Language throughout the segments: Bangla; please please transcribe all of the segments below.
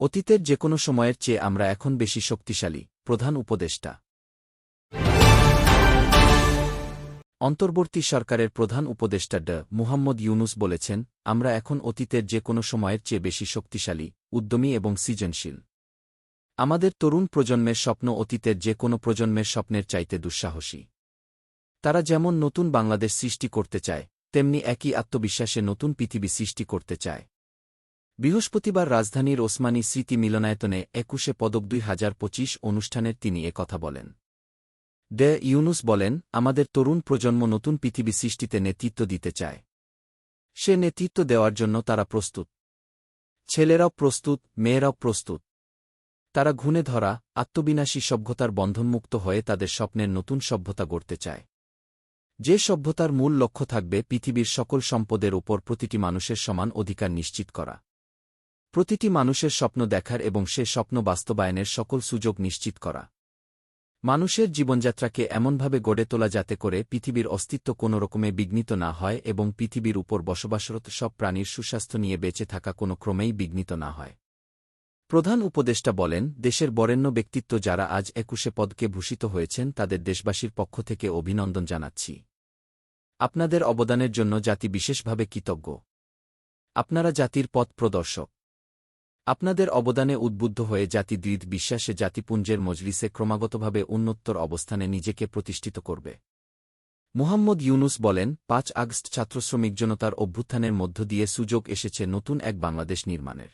অতীতের যে কোনো সময়ের চেয়ে আমরা এখন বেশি শক্তিশালী, প্রধান উপদেষ্টা। অন্তর্বর্তী সরকারের প্রধান উপদেষ্টা ড মুহাম্মদ ইউনুস বলেছেন, আমরা এখন অতীতের যে কোনো সময়ের চেয়ে বেশি শক্তিশালী, উদ্যমী এবং সৃজনশীল। আমাদের তরুণ প্রজন্মের স্বপ্ন অতীতের যে কোনো প্রজন্মের স্বপ্নের চাইতে দুঃসাহসী। তারা যেমন নতুন বাংলাদেশ সৃষ্টি করতে চায়, তেমনি একই আত্মবিশ্বাসে নতুন পৃথিবী সৃষ্টি করতে চায়। বৃহস্পতিবার রাজধানীর ওসমানী স্মৃতি মিলনায়তনে একুশে পদক দুই হাজার পঁচিশ অনুষ্ঠানের তিনি কথা বলেন। ডে ইউনুস বলেন, আমাদের তরুণ প্রজন্ম নতুন পৃথিবী সৃষ্টিতে নেতৃত্ব দিতে চায়। সে নেতৃত্ব দেওয়ার জন্য তারা প্রস্তুত। ছেলেরাও প্রস্তুত, মেয়েরাও প্রস্তুত। তারা ঘুণে ধরা, আত্মবিনাশী সভ্যতার বন্ধনমুক্ত হয়ে তাদের স্বপ্নের নতুন সভ্যতা গড়তে চায়। যে সভ্যতার মূল লক্ষ্য থাকবে পৃথিবীর সকল সম্পদের ওপর প্রতিটি মানুষের সমান অধিকার নিশ্চিত করা। প্রতিটি মানুষের স্বপ্ন দেখার এবং সে স্বপ্ন বাস্তবায়নের সকল সুযোগ নিশ্চিত করা। মানুষের জীবনযাত্রাকে এমনভাবে গড়ে তোলা যাতে করে পৃথিবীর অস্তিত্ব কোনো রকমে বিঘ্নিত না হয় এবং পৃথিবীর উপর বসবাসরত সব প্রাণীর সুস্বাস্থ্য নিয়ে বেঁচে থাকা কোনো ক্রমেই বিঘ্নিত না হয়। প্রধান উপদেষ্টা বলেন, দেশের বরেণ্য ব্যক্তিত্ব যারা আজ একুশে পদকে ভূষিত হয়েছেন তাদের দেশবাসীর পক্ষ থেকে অভিনন্দন জানাচ্ছি। আপনাদের অবদানের জন্য জাতি বিশেষভাবে কৃতজ্ঞ। আপনারা জাতির পথ প্রদর্শক। আপনাদের অবদানে উদ্বুদ্ধ হয়ে জাতি বিশ্বাসে জাতিপুঞ্জের মজলিসে ক্রমাগতভাবে উন্নত্তর অবস্থানে নিজেকে প্রতিষ্ঠিত করবে। মুহাম্মদ ইউনুস বলেন, পাঁচ আগস্ট ছাত্রশ্রমিক জনতার অভ্যুত্থানের মধ্য দিয়ে সুযোগ এসেছে নতুন এক বাংলাদেশ নির্মাণের।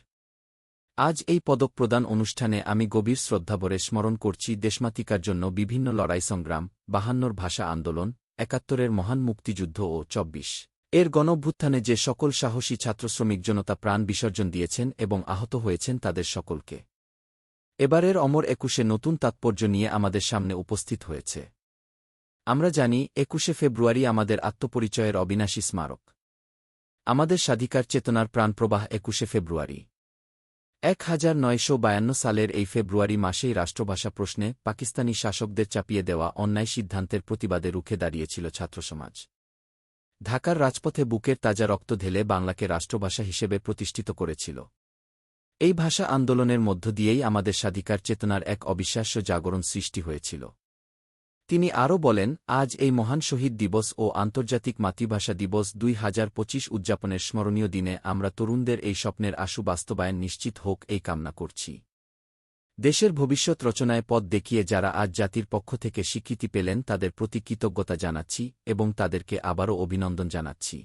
আজ এই পদক প্রদান অনুষ্ঠানে আমি গভীর শ্রদ্ধাভরে স্মরণ করছি দেশমাতিকার জন্য বিভিন্ন লড়াই সংগ্রাম, বাহান্নর ভাষা আন্দোলন, একাত্তরের মহান মুক্তিযুদ্ধ ও চব্বিশ। এর গণভ্যুত্থানে যে সকল সাহসী ছাত্রশ্রমিক জনতা প্রাণ বিসর্জন দিয়েছেন এবং আহত হয়েছেন তাদের সকলকে। এবারের অমর একুশে নতুন তাৎপর্য নিয়ে আমাদের সামনে উপস্থিত হয়েছে। আমরা জানি, একুশে ফেব্রুয়ারি আমাদের আত্মপরিচয়ের অবিনাশী স্মারক। আমাদের স্বাধিকার চেতনার প্রাণপ্রবাহ একুশে ফেব্রুয়ারি। এক হাজার নয়শো বায়ান্ন সালের এই ফেব্রুয়ারি মাসেই রাষ্ট্রভাষা প্রশ্নে পাকিস্তানি শাসকদের চাপিয়ে দেওয়া অন্যায় সিদ্ধান্তের প্রতিবাদে রুখে দাঁড়িয়েছিল ছাত্রসমাজ। ঢাকার রাজপথে বুকের তাজা রক্ত ঢেলে বাংলাকে রাষ্ট্রভাষা হিসেবে প্রতিষ্ঠিত করেছিল। এই ভাষা আন্দোলনের মধ্য দিয়েই আমাদের স্বাধিকার চেতনার এক অবিশ্বাস্য জাগরণ সৃষ্টি হয়েছিল। তিনি আরও বলেন, আজ এই মহান শহীদ দিবস ও আন্তর্জাতিক মাতৃভাষা দিবস দুই হাজার পঁচিশ উদযাপনের স্মরণীয় দিনে আমরা তরুণদের এই স্বপ্নের আশু বাস্তবায়ন নিশ্চিত হোক এই কামনা করছি। দেশের ভবিষ্যৎ রচনায় পথ দেখিয়ে যারা আজ জাতির পক্ষ থেকে স্বীকৃতি পেলেন তাদের প্রতি কৃতজ্ঞতা জানাচ্ছি এবং তাদেরকে আবারও অভিনন্দন জানাচ্ছি।